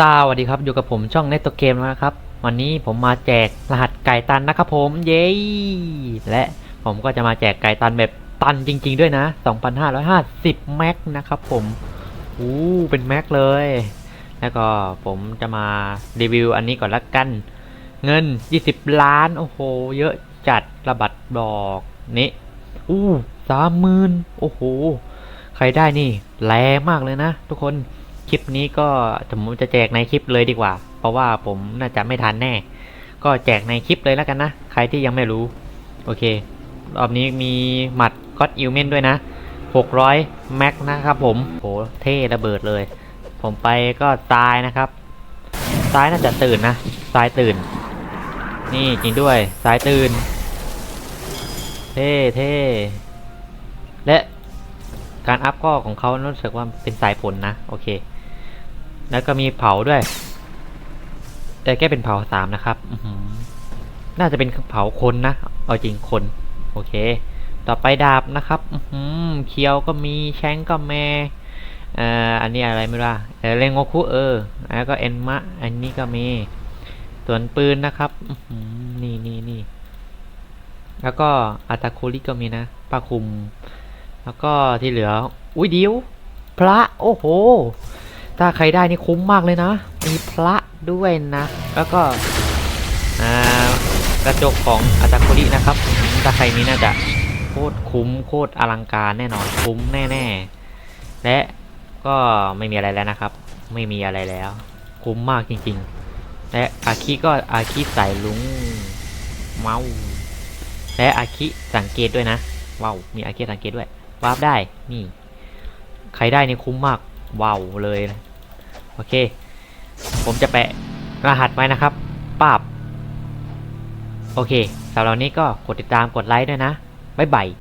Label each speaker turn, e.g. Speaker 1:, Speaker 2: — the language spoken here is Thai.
Speaker 1: สวัสดีครับอยู่กับผมช่องเนตโตเกมนะครับ วันนี้ผมมาแจกรหัสไก่ตันนะครับผมเย้และผมก็จะมาแจกไก่ตันแบบตันจริง ๆ ด้วยนะ 2,550 แม็กนะครับผมอู้เป็นแม็กเลย แล้วก็ผมจะมารีวิวอันนี้ก่อนละกัน เงิน 20 ล้าน โอ้โห เยอะจัดระบัดดอกนี่อู้สามหมื่นโอ้โห ใครได้นี่แรงมากเลยนะทุกคน คลิปนี้ก็ผมจะแจกในคลิปเลยดีกว่า เพราะว่าผมน่าจะไม่ทันแน่ ก็แจกในคลิปเลยแล้วกันนะ ใครที่ยังไม่รู้ โอเค รอบนี้มีหมัดก็อดอิวเมนด้วยนะ 600 แม็กนะครับผมโหเท่ระเบิดเลย ผมไปก็ตายนะครับซ้ายน่าจะตื่นนะซ้ายตื่น นี่จริงด้วยซ้ายตื่น เท่เท่และการอัพก็ของเขารู้สึกว่าเป็นสายผลนะ โอเค แล้วก็มีเผาด้วย แต่แค่เป็นเผาสามนะครับออืน่าจะเป็นเผาคนนะ เอาจริงคน โอเค ต่อไปดาบนะครับออืเคียวก็มีแชงก็แม่เอ่ออันนี้อะไรไม่รู้เรงโงคุเออ แล้วก็เอ็นมะ อันนี้ก็มี ส่วนปืนนะครับออืนี่นี่นี่ แล้วก็อาตาคุริก็มีนะป้าคุม แล้วก็ที่เหลือ อุ้ยเดียวพระ โอ้โห ถ้าใครได้นี่คุ้มมากเลยนะ มีพระด้วยนะ แล้วก็กระจกของอาจารย์โคดินะครับถ้าใครนี้น่าจะโคตรคุ้มโคตรอลังการแน่นอนคุ้มแน่ๆ และก็ไม่มีอะไรแล้วนะครับ ไม่มีอะไรแล้ว คุ้มมากจริงๆ และอาคิก็อาคิใส่ลุงเมาและอาคิสังเกตด้วยนะว้าวมีอาคิสังเกตด้วยวาร์ปได้นี่ใครได้นี่คุ้มมาก ว้าวเลยนะโอเค ผมจะแปะรหัสไว้นะครับปาบโอเคสำหรับนี้ก็กดติดตามกดไลค์ด้วยนะบ๊ายบาย